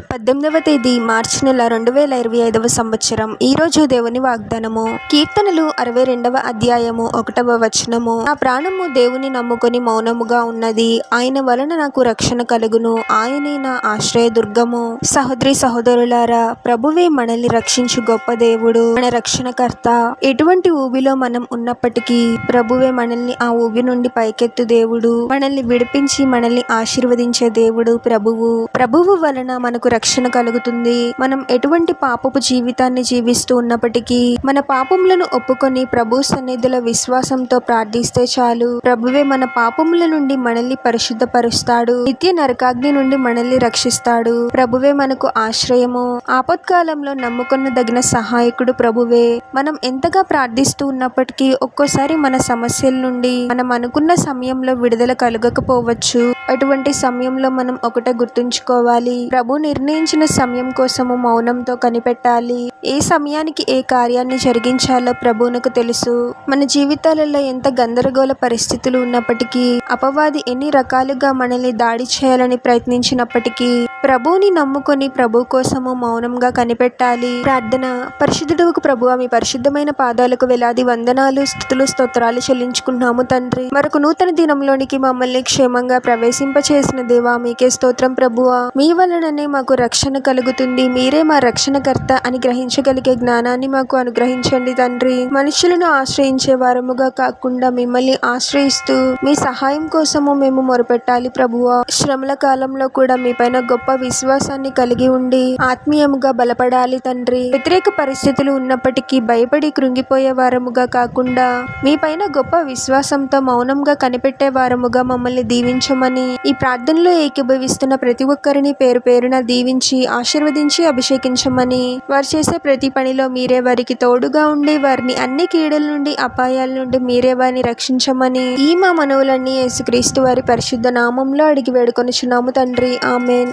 పద్దెనిమిదవ తేదీ మార్చి నెల రెండు వేల ఇరవై ఐదవ సంవత్సరం. ఈ రోజు దేవుని వాగ్దానము. కీర్తనలు అరవై రెండవ అధ్యాయము ఒకటవ వచనము. నా ప్రాణము దేవుని నమ్ముకొని మౌనముగా ఉన్నది. ఆయన వలన నాకు రక్షణ కలుగును. ఆయనే నా ఆశ్రయ దుర్గము సహోదరి సహోదరులారా ప్రభువే మనల్ని రక్షించు గొప్ప దేవుడు మన రక్షణకర్త. ఎటువంటి ఊబిలో మనం ఉన్నప్పటికీ ప్రభువే మనల్ని ఆ ఊబి నుండి పైకెత్తు దేవుడు. మనల్ని విడిపించి మనల్ని ఆశీర్వదించే దేవుడు ప్రభువు. ప్రభువు వలన మనకు రక్షణ కలుగుతుంది. మనం ఎటువంటి పాపపు జీవితాన్ని జీవిస్తూ ఉన్నప్పటికీ మన పాపములను ఒప్పుకొని ప్రభు సన్నిధిలో విశ్వాసంతో ప్రార్థిస్తే చాలు. ప్రభువే మన పాపముల నుండి మనల్ని పరిశుద్ధపరుస్తాడు. నిత్య నరకాగ్ని నుండి మనల్ని రక్షిస్తాడు. ప్రభువే మనకు ఆశ్రయము. ఆపత్కాలంలో నమ్ముకొనదగిన సహాయకుడు ప్రభువే. మనం ఎంతగా ప్రార్థిస్తూ ఉన్నప్పటికీ ఒక్కోసారి మన సమస్యల నుండి మనం అనుకున్న సమయంలో విడుదల కలగకపోవచ్చు. అటువంటి సమయంలో మనం ఒకటే గుర్తుంచుకోవాలి. ప్రభు నిర్ణయించిన సమయం కోసము మౌనంతో కనిపెట్టాలి. ఏ సమయానికి ఏ కార్యాన్ని జరిగించాలో ప్రభువునకు తెలుసు. మన జీవితాలలో ఎంత గందరగోళ పరిస్థితులు ఉన్నప్పటికీ అపవాది ఎన్ని రకాలుగా మనల్ని దాడి చేయాలని ప్రయత్నించినప్పటికీ ప్రభువుని నమ్ముకొని ప్రభు కోసము మౌనంగా కనిపెట్టాలి. ప్రార్థన. పరిశుద్ధుడుకు ప్రభు మీ పరిశుద్ధమైన పాదాలకు వేలాది వందనాలు స్థుతులు స్తోత్రాలు చెల్లించుకుంటున్నాము తండ్రి. మరొక నూతన దినంలోనికి మమ్మల్ని క్షేమంగా ప్రవేశింపచేసిన దేవా మీకే స్తోత్రం ప్రభువా మీ వలననే మాకు రక్షణ కలుగుతుంది. మీరే మా రక్షణకర్త అని గ్రహించగలిగే జ్ఞానాన్ని మాకు అనుగ్రహించండి తండ్రి. మనుషులను ఆశ్రయించే వారముగా కాకుండా మిమ్మల్ని ఆశ్రయిస్తూ మీ సహాయం కోసము మేము మొరపెట్టాలి ప్రభువా శ్రమల కాలంలో కూడా మీ పైన గొప్ప గొప్ప విశ్వాసాన్ని కలిగి ఉండి ఆత్మీయముగా బలపడాలి తండ్రి. వ్యతిరేక పరిస్థితులు ఉన్నప్పటికీ భయపడి కృంగిపోయే వారముగా కాకుండా మీ పైన గొప్ప విశ్వాసంతో మౌనంగా కనిపెట్టే వారముగా మమ్మల్ని దీవించమని ఈ ప్రార్థనలో ఏకీభవిస్తున్న ప్రతి ఒక్కరిని పేరు పేరున దీవించి ఆశీర్వదించి అభిషేకించమని వారు చేసే ప్రతి పనిలో మీరే వారికి తోడుగా ఉండి వారిని అన్ని కీడల నుండి అపాయాల నుండి మీరే వారిని రక్షించమని ఈ మా మనవులన్నీ యేసుక్రీస్తు వారి పరిశుద్ధ నామంలో అడిగి వేడుకొనిచున్నాము తండ్రి. ఆమెన్.